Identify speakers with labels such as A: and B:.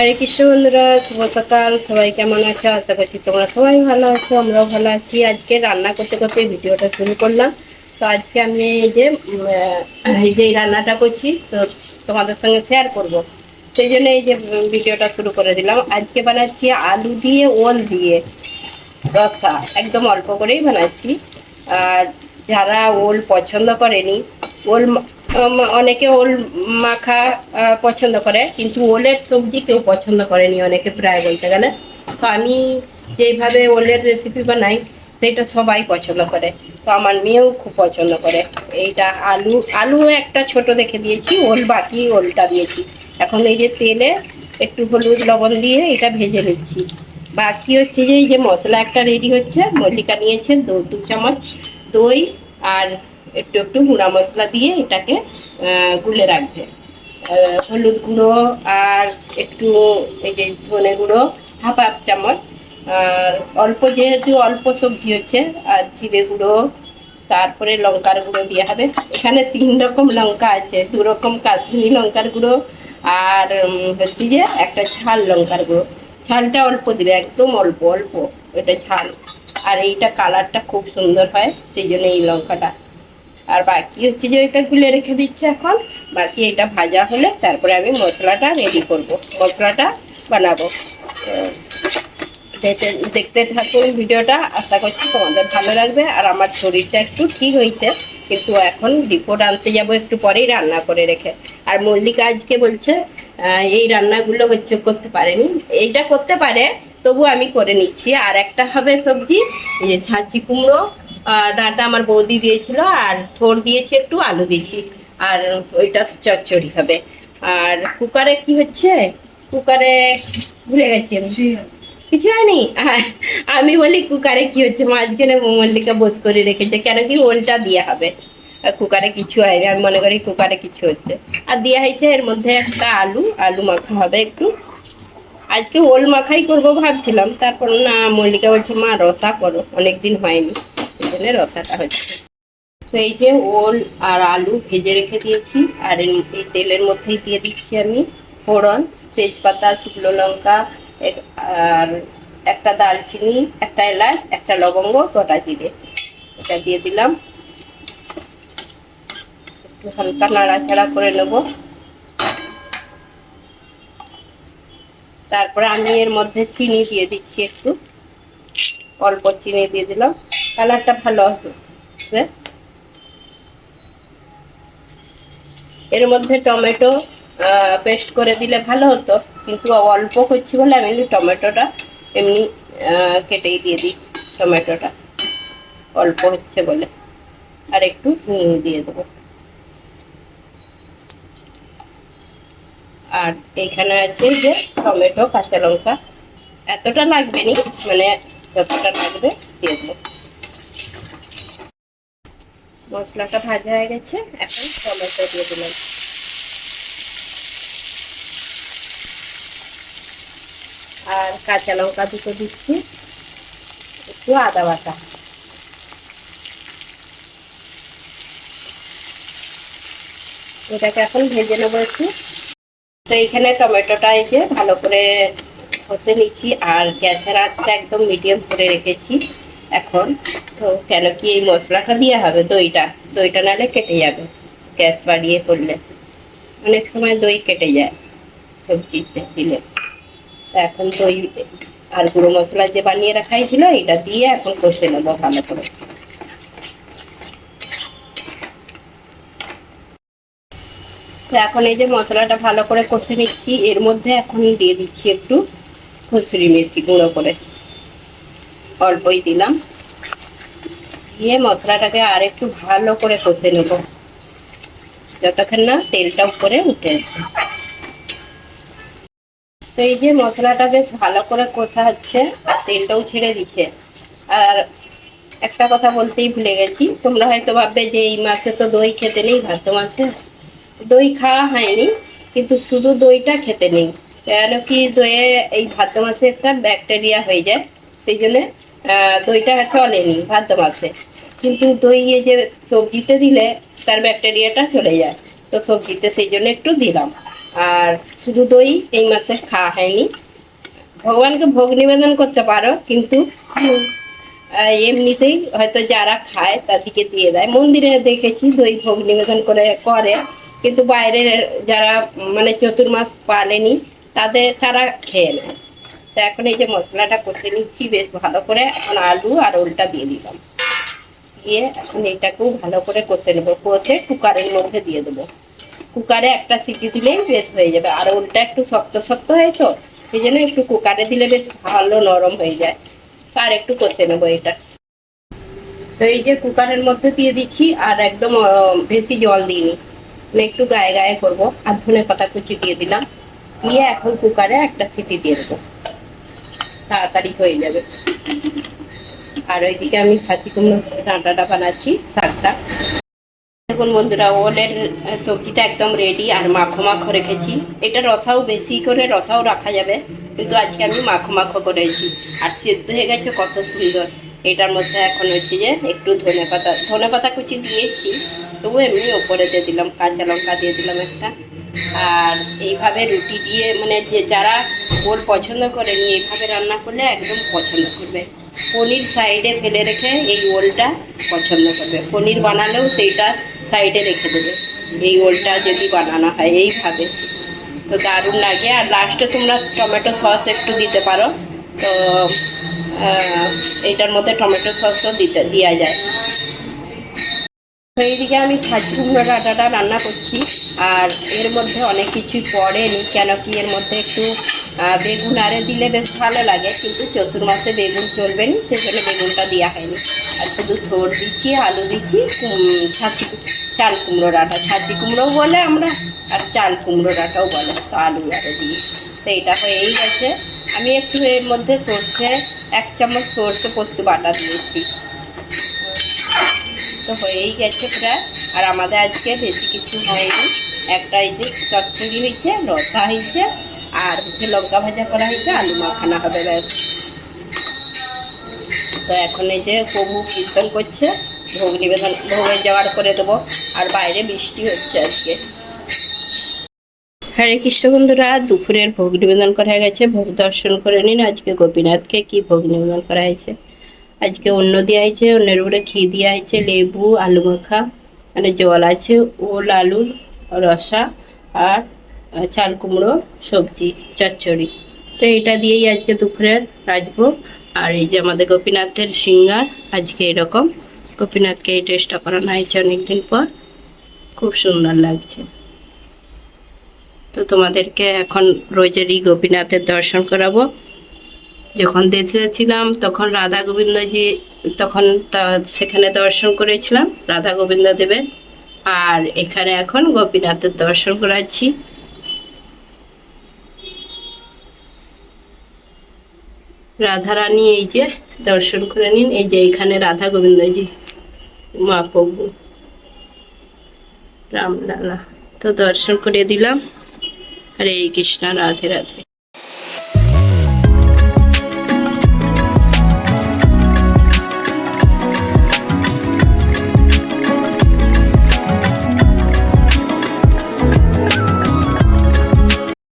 A: হরে কৃষ্ণ বন্ধুরা, শুভ সকাল। সবাই কেমন আছো? আশা করছি তোমরা সবাই ভালো আছো, আমরাও ভালো আছি। আজকে রান্না করতে করতে ভিডিওটা শুরু করলাম। তো আজকে আমি এই যে এই যে রান্নাটা করছি, তো তোমাদের সঙ্গে শেয়ার করব। সেই জন্য এই যে ভিডিওটা শুরু করে দিলাম। আজকে বানাচ্ছি আলু দিয়ে ওল দিয়ে রসা। একদম অল্প করেই বানাচ্ছি। আর যারা ওল পছন্দ করেনি, ওল অনেকে ওল মাখা পছন্দ করে, কিন্তু ওলের সবজি কেউ পছন্দ করেনি অনেকে প্রায় বলতে গেলে। তো আমি যেইভাবে ওলের রেসিপি বানাই, সেটা সবাই পছন্দ করে। তো আমার মেয়েও খুব পছন্দ করে। এইটা আলু আলু একটা ছোট দেখে দিয়েছি, ওল বাকি ওলটা দিয়েছি। এখন এই যে তেলে একটু হলুদ, লবণ দিয়ে এটা ভেজে নিচ্ছি। বাকি হচ্ছে যে, এই যে মশলা একটা রেডি হচ্ছে, মল্লিকা নিয়েছে দু চামচ দই আর একটু একটু গুঁড়া মশলা দিয়ে এটাকে গুলে রাখবে। হলুদ গুঁড়ো আর একটু এই যে ধনে গুঁড়ো হাফ হাফ চামচ। আর অল্প যেহেতু অল্প সবজি হচ্ছে, আর জিরে গুঁড়ো, তারপরে লঙ্কার গুঁড়ো দেওয়া হবে। এখানে তিন রকম লঙ্কা আছে, দু রকম কাশ্মীরি লঙ্কার গুঁড়ো আর হচ্ছে যে একটা ঝাল লঙ্কার গুঁড়ো। ঝালটা অল্প দেবে, একদম অল্প অল্প, এটা ঝাল। আর এইটা কালারটা খুব সুন্দর হয়, সেই জন্য এই লঙ্কাটা। আর বাকি হচ্ছে যে এটা গুলে রেখে দিচ্ছে এখন। বাকি এটা ভাজা হলে তারপরে আমি মশলাটা রেডি করব। মশলাটা বানাবো। দেখতে থাকুন ভিডিওটা। আশা করছি তোমাদের ভালো লাগবে আর আমার শরীরটা একটু ঠিক হয়েছে। কিন্তু এখন রিপোর্ট আনতে যাব একটু পরেই রান্না করে রেখে। আর মল্লিকা আজকে বলছে এই রান্নাগুলো হচ্ছে করতে পারেনি। এইটা করতে পারে, তবু আমি করে নিচ্ছি। আর একটা হবে সবজি, এই যে ছাঁচি কুমড়ো ডাঁটা আমার বৌদি দিয়েছিল আর থোর দিয়েছি একটু আলু দিয়েছি। আর ওইটা চচ্চড়ি হবে। আর কুকারে কি হচ্ছে? কুকারে ভুলে গেছি আমি। কিছু হয়নি? আমি বলি কুকারে কি হচ্ছে? মাঝখানে মল্লিকা বোস করে রেখেছে। কেন কি ওলটা দেওয়া হবে। আর কুকারে কিছু হয়নি। আমি মনে করি কুকারে কিছু হচ্ছে। আর দেওয়া হয়েছে এর মধ্যে একটা আলু। আলু মাখা হবে একটু। আজকে ওল মাখাই করব ভাবছিলাম। তারপর না মল্লিকা বলছে মা রসা করো। অনেকদিন হয়নি। জন্য রসাটা হচ্ছে। তো এই যে ওল আর আলু ভেজে রেখে দিয়েছি, আর এই তেলের মধ্যেই দিয়ে দিচ্ছি আমি ফোড়ন, তেজপাতা, শুকনো লঙ্কা আর একটা দালচিনি একটা এলাচ, একটা লবঙ্গ, গোটা জিরে। এটা দিয়ে দিলাম। একটু হালকা নাড়াচাড়া করে নেব। তারপরে আমি এর মধ্যে চিনি দিয়ে দিচ্ছি একটু। অল্প চিনি দিয়ে দিলাম। কালারটা ভালো হবে এর মধ্যে টমেটো পেস্ট করে দিলে ভালো হতো। কিন্তু অল্প করছি বলে আমি টমেটোটা এমনি কেটেই দিয়ে দিই টমেটোটা। অল্প হচ্ছে বলে। আর একটু হিং দিয়ে দেবো। আর এইখানে আছে যে টমেটো, কাঁচা লঙ্কা। এতটা লাগবে নি মানে যতটা লাগবে দিয়ে দেবো। মশলাটা ভাজা হয়ে গেছে, এখন টমেটো দিয়ে দিলাম। আর কাঁচা লঙ্কা দুটো দিচ্ছি, একটু আদা বাটা। এটাকে এখন ভেজে নেব একটু। তো এইখানে টমেটোটা এই যে ভালো করে কষে নিচ্ছি আর গ্যাসের আঁচটা একদম মিডিয়াম করে রেখেছি। এখন তো কেন কি এই মশলাটা দেওয়া হবে? দইটা। দইটা নাহলে কেটে যাবে। গ্যাস বাড়িয়ে করলে অনেক সময় দই কেটে যায় সবজিতে দিলে। এখন দই আর গুঁড়ো মশলা যে বানিয়ে রাখাই ছিল এটা দিয়ে এখন কষে নেব ভালো করে। তো এখন এই যে মশলাটা ভালো করে কষে নিচ্ছি, এর মধ্যে এখন দিয়ে দিচ্ছি একটু কসুরি মেথি গুঁড়ো করে। অল্পই দিলাম। দিয়ে মশলাটাকে আর একটু ভালো করে কষে নেব। যতক্ষণ না তেলটা উপরে উঠে তো এই যে মশলাটা বেশ ভালো করে কষা হচ্ছে আর তেলটাও ছেড়ে দিচ্ছে। আর একটা কথা বলতেই ভুলে গেছি, তোমরা হয়তো ভাববে যে এই মাসে তো দই খেতে নেই, ভাদ্র মাসে দই খাওয়া হয়নি, কিন্তু শুধু দইটা খেতে নেই। কেন কি দইয়ে এই ভাদ্র মাসে একটা ব্যাকটেরিয়া হয়ে যায়, সেই জন্য দইটা চলেনি ভাদ্র মাসে কিন্তু দই যে সবজিতে দিলে তার ব্যাকটেরিয়াটা চলে যায়। তো সবজিতে সেই জন্য একটু দিলাম। আর শুধু দই এই মাসে খাওয়া হয়নি। ভগবানকে ভোগ নিবেদন করতে পারো, কিন্তু এমনিতেই হয়তো যারা খায় তাদেরকে দিয়ে দেয়। মন্দিরে দেখেছি দই ভোগ নিবেদন করে করে। কিন্তু বাইরে যারা মানে চতুর্মাস পালেনি, তাদের, তারা খেয়ে নেয়। তো এখন এই যে মশলাটা কষে নিচ্ছি, বেশ ভালো করে এখন আলু আর ওলটা দিয়ে দিলাম। দিয়ে এখন এটাকেও ভালো করে কষে নেব, কষে কুকারের মধ্যে দিয়ে দেবো। কুকারে একটা সিটি দিলেই বেশ হয়ে যাবে, আর ওলটা একটু শক্ত শক্ত হয় তো সেই জন্য একটু কুকারে দিলে বেশ ভালো নরম হয়ে যায়। আর একটু কষে নেব এটা। তো এই যে কুকারের মধ্যে দিয়ে দিচ্ছি, আর একদম বেশি জল দিইনি। মানে একটু গায়ে গায়ে করব, আর ধনে পাতা কুচি দিয়ে দিলাম। দিয়ে এখন কুকারে একটা সিটি দিয়ে দেবো। তাড়াতাড়ি হয়ে যাবে। আর ওইদিকে আমি ছাতি কুমড়ো ডাঁটাটা বানাচ্ছি, শাকটা। দেখুন বন্ধুরা, ওলের সবজিটা একদম রেডি আর মাখো মাখো রেখেছি। এটা রসাও বেশি করে রসাও রাখা যাবে, কিন্তু আজকে আমি মাখো মাখো করেছি। আর সেদ্ধ হয়ে গেছে কত সুন্দর। এটার মধ্যে এখন হচ্ছে যে একটু ধনে পাতা ধনে পাতা কুচি দিয়েছি, তবু এমনি ওপরে দিয়ে দিলাম, কাঁচা লঙ্কা দিয়ে দিলাম একটা। আর এইভাবে রুটি দিয়ে মানে যে যারা ওল পছন্দ করেনি এইভাবে রান্না করলে একদম পছন্দ করবে। পনির সাইডে ফেলে রেখে এই ওলটা পছন্দ করবে। পনির বানালেও সেইটা সাইডে রেখে দেবে। এই ওলটা যদি বানানো হয় এইভাবে। তো দারুণ লাগে। আর লাস্টে তোমরা টমেটো সস একটু দিতে পারো। তো এটার মধ্যে টমেটো সসও দিতে দেওয়া যায়। তো এইদিকে আমি ছাঁচি কুমড়ো ডাঁটাটা রান্না করছি। আর এর মধ্যে অনেক কিছুই পড়েনি কেন কি এর মধ্যে একটু বেগুন আরে দিলে বেশ ভালো লাগে, কিন্তু চতুর্মাসে বেগুন চলবে না, সেজন্য বেগুনটা দেওয়া হয়নি। আর শুধু থোড় দিচ্ছি, আলু দিচ্ছি ছাঁচি চাল কুমড়ো ডাঁটা। ছাঁচি কুমড়োও বলে আমরা, আর চাল কুমড়ো ডাঁটাও বলে, তো আলু আরে দিই তো এটা হয়েই গেছে। আমি একটু এর মধ্যে সর্ষে, এক চামচ সর্ষে পোস্ত বাটা দিয়েছি। তো হয়েই গেছে প্রায়। আর আমাদের আজকে বেশি কিছু হয়নি। একটা এই যে চচ্চড়ি হয়েছে রসা হয়েছে, আর হচ্ছে লঙ্কা ভাজা করা হয়েছে, আলু মাখানা হবে ব্যাস। তো এখন এই যে প্রভু কীর্তন করছে, ভোগ নিবেদন, ভোগের জোগাড় করে দেবো। আর বাইরে বৃষ্টি হচ্ছে আজকে। হরে কৃষ্ণ বন্ধুরা, দুপুরের ভোগ নিবেদন করা গেছে। ভোগ দর্শন করে নিন আজকে গোপীনাথকে। কি ভোগ নিবেদন করা হয়েছে? আজকে অন্য দেওয়া হয়েছে অন্যের উপরে ঘি দেওয়া হয়েছে, লেবু, আলু মাখা মানে জল আছে, ওল, আলুর রসা আর চাল কুমড়ো, সবজি, চচ্চড়ি। তো এটা দিয়েই আজকে দুপুরের রাজভোগ আর এই যে আমাদের গোপীনাথের সিঙ্গার, আজকে এরকম। গোপীনাথকে এই টেস্টটা করানো হয়েছে অনেকদিন পর। খুব সুন্দর লাগছে। তো তোমাদেরকে এখন রোজেরই গোপীনাথের দর্শন করাবো। যখন দেশে ছিলাম তখন রাধা গোবিন্দজি, তখন সেখানে দর্শন করেছিলাম, রাধা গোবিন্দ দেবের আর এখানে এখন গোপীনাথের দর্শন করাচ্ছি। রাধারানী এই যে দর্শন করে নিন, এই যে এখানে রাধা গোবিন্দজি, মা প্রভু রামলালা তো দর্শন করে দিলাম। হরে কৃষ্ণ, রাধে রাধে।